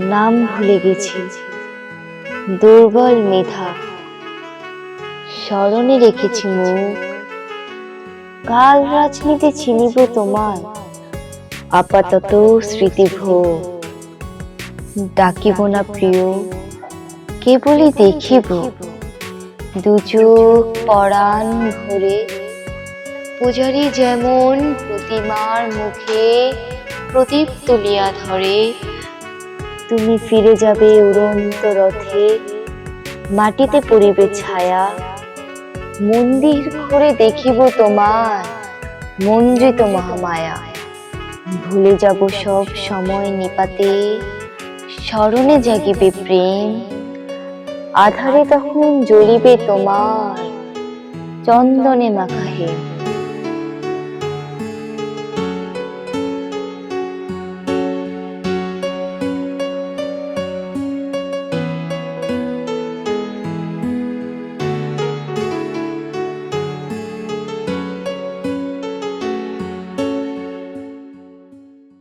নাম ভুলে গেছি। দুর্বল মেধা। স্মরণে রেখেছি মুখ কাল রাজনীতি চিনিব তোমায়। আপাতত স্মৃতিভোগ। ডাকিব না প্রিয়। কেবলই দেখিব। দুচোখ পরাণ ভরে পূজারি যেমন প্রতিমার মুখে প্রদীপ তুলিয়া ধরে তুমি ফিরে যাবে উড়ন্ত রথে। মাটিতে পড়িবে ছায়া। মন্দির ঘুরে দেখিব তোমার। মন্দ্রিত মহামায়া। ভুলে যাব সব সময় নিপাতে। স্মরণে জাগিবে প্রেম। আধারে তখন জ্বলিবে তোমার। চন্দনে মাখা হেম।